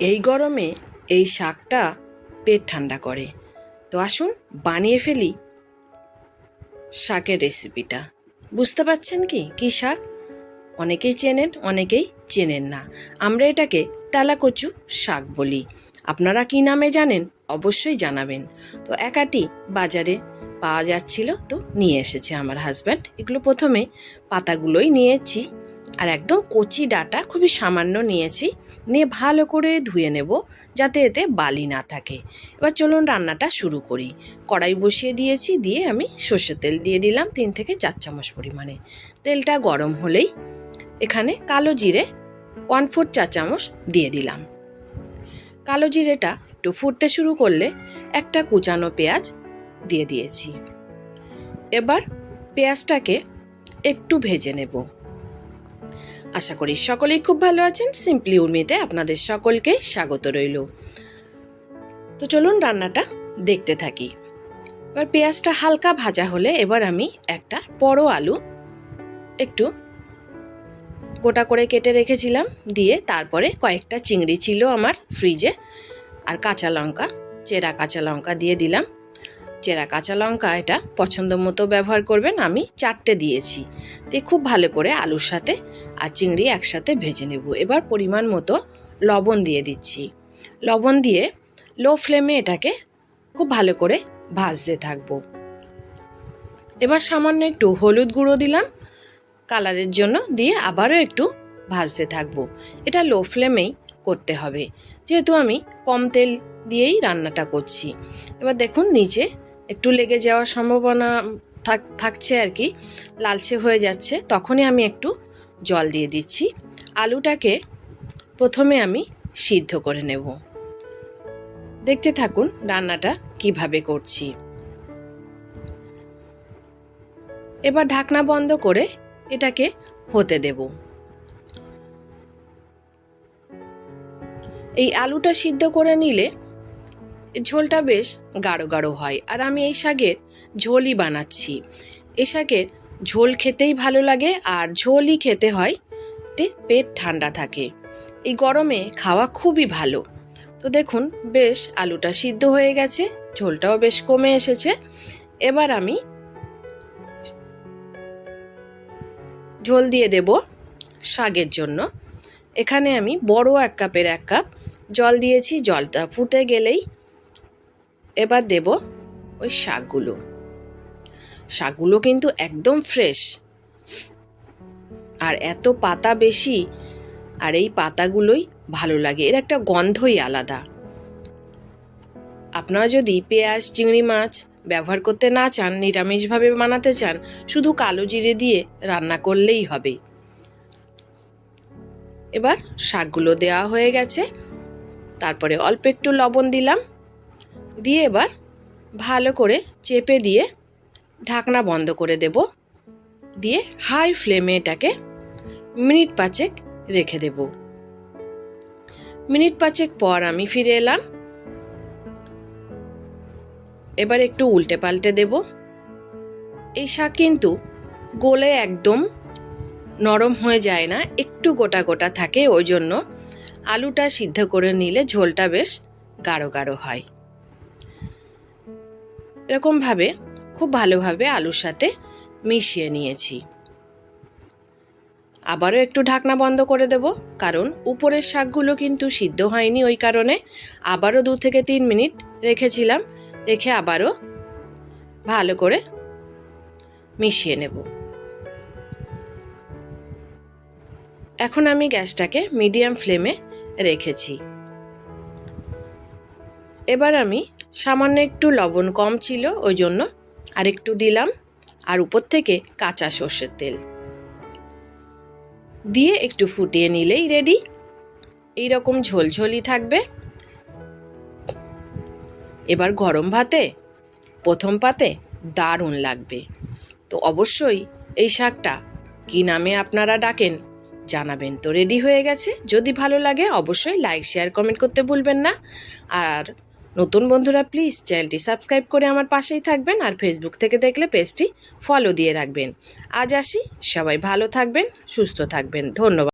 এই গরমে এই শাকটা পেট ঠান্ডা করে। তো আসুন বানিয়ে ফেলি শাকের রেসিপিটা বুঝতে পারছেন কি? কী শাক? অনেকেই চেনেন অনেকেই চেনেন না। আমরা এটাকে তেলাকচু শাক বলি। আপনারা কি নামে জানেন? অবশ্যই জানাবেন। তো একাটি বাজারে পাওয়া যাচ্ছিল, তো নিয়ে এসেছে আমার হাজব্যান্ড এগুলো প্রথমে পাতাগুলোই নিয়েছি। আর একদম কচি ডাটা খুবই সামান্য নিয়েছি। নিয়ে ভালো করে ধুয়ে নেব যাতে এতে বালি না থাকে। এবার চলুন রান্নাটা শুরু করি। কড়াই বসিয়ে দিয়েছি, দিয়ে আমি সর্ষের তেল দিয়ে দিলাম তিন থেকে চার চামচ পরিমাণে। তেলটা গরম হলেই এখানে কালো জিরে ওয়ান ফোর চা চামচ দিয়ে দিলাম। কালো জিরেটা একটু ফুটতে শুরু করলে একটা কুচানো পেঁয়াজ দিয়ে দিয়েছি। এবার পেঁয়াজটাকে একটু ভেজে নেব। আশা করি সকলেই খুব ভালো আছেন। সিম্পলি উর্মিতে আপনাদের সকলকে স্বাগত রইল। তো চলুন রান্নাটা দেখতে থাকি। এবার পেঁয়াজটা হালকা ভাজা হলে এবার আমি একটা বড় আলু একটু গোটা করে কেটে রেখেছিলাম। দিয়ে তারপরে কয়েকটা চিংড়ি ছিল আমার ফ্রিজে। আর কাঁচা লঙ্কা, চেরা কাঁচা লঙ্কা দিয়ে দিলাম। চেরা কাঁচা লঙ্কা এটা পছন্দ মতো ব্যবহার করবেন, আমি চারটে দিয়েছি। দিয়ে খুব ভালো করে আলুর সাথে আর চিংড়ি একসাথে ভেজে নেব। এবার পরিমাণ মতো লবণ দিয়ে দিচ্ছি। লবণ দিয়ে লো ফ্লেমে এটাকে খুব ভালো করে ভাজতে থাকব। এবার সামান্য একটু হলুদ গুঁড়ো দিলাম। কালারের জন্য দিয়ে আবারও একটু ভাজতে থাকব। এটা লো ফ্লেমেই করতে হবে। যেহেতু আমি কম তেল দিয়েই রান্নাটা করছি। এবার দেখুন, নিচে একটু লেগে যাওয়ার সম্ভাবনা থাক, থাকছে আর কি, লালচে হয়ে যাচ্ছে, তখনই আমি একটু জল দিয়ে দিচ্ছি। আলুটাকে প্রথমে আমি সিদ্ধ করে নেব। দেখতে থাকুন রান্নাটা কীভাবে করছি। এবার ঢাকনা বন্ধ করে এটাকে হতে দেব। এই আলুটা সিদ্ধ করে নিলে ঝোলটা বেশ গাঢ় গাঢ় হয় আর আমি এই শাকের ঝোলই বানাচ্ছি। এই শাকের ঝোল খেতেই ভালো লাগে আর ঝোলই খেতে হয় পেট ঠান্ডা থাকে। এই গরমে খাওয়া খুবই ভালো। তো দেখুন, বেশ আলুটা সিদ্ধ হয়ে গেছে, ঝোলটাও বেশ কমে এসেছে। এবার আমি ঝোল দিয়ে দেব শাকের জন্য। এখানে আমি বড় এক কাপের এক কাপ জল দিয়েছি, জলটা ফুটে গেলেই এবার দেব ওই শাকগুলো। শাকগুলো কিন্তু একদম ফ্রেশ। আর এত পাতা বেশি, আর এই পাতাগুলোই ভালো লাগে। এর একটা গন্ধই আলাদা। আপনারা যদি পেঁয়াজ, চিংড়ি মাছ ব্যবহার করতে না চান, নিরামিষভাবে বানাতে চান, শুধু কালো জিরে দিয়ে রান্না করলেই হবে। এবার শাকগুলো দেওয়া হয়ে গেছে। তারপরে অল্প একটু লবণ দিলাম। দিয়ে এবার ভালো করে চেপে দিয়ে ঢাকনা বন্ধ করে দেব। দিয়ে হাই ফ্লেমে এটাকে মিনিট পাঁচেক রেখে দেব। মিনিট পাঁচেক পর আমি ফিরে এলাম। এবার একটু উল্টে পাল্টে দেব। এই শাক কিন্তু গোলে একদম নরম হয়ে যায় না, একটু গোটা গোটা থাকে, ওই জন্য আলুটা সিদ্ধ করে নিলে ঝোলটা বেশ গাঢ় গাঢ় হয়। এরকমভাবে, খুব ভালোভাবে আলুর সাথে মিশিয়ে নিয়েছি। আবারও একটু ঢাকনা বন্ধ করে দেব, কারণ উপরের শাকগুলো কিন্তু সিদ্ধ হয়নি ওই কারণে আবারও দু থেকে তিন মিনিট রেখেছিলাম, রেখে আবারও ভালো করে মিশিয়ে নেব। এখন আমি গ্যাসটাকে মিডিয়াম ফ্লেমে রেখেছি। এবার আমি সামান্য একটু লবণ কম ছিল, ওই জন্য আর একটু দিলাম। আর উপর থেকে কাঁচা সর্ষের তেল। দিয়ে একটু ফুটিয়ে নিলেই রেডি এইরকম ঝোলঝোলই থাকবে। এবার গরম ভাতে, প্রথম পাতে দারুণ লাগবে। তো অবশ্যই এই শাকটা কী নামে আপনারা ডাকেন, জানাবেন তো রেডি হয়ে গেছে। যদি ভালো লাগে অবশ্যই লাইক শেয়ার কমেন্ট করতে ভুলবেন না। আর নতুন বন্ধুরা প্লিজ চ্যানেলটি সাবস্ক্রাইব করে আমার পাশেই থাকবেন আর ফেসবুক থেকে দেখলে পেজটি ফলো দিয়ে রাখবেন। আজ আসি, সবাই ভালো থাকবেন, সুস্থ থাকবেন। ধন্যবাদ।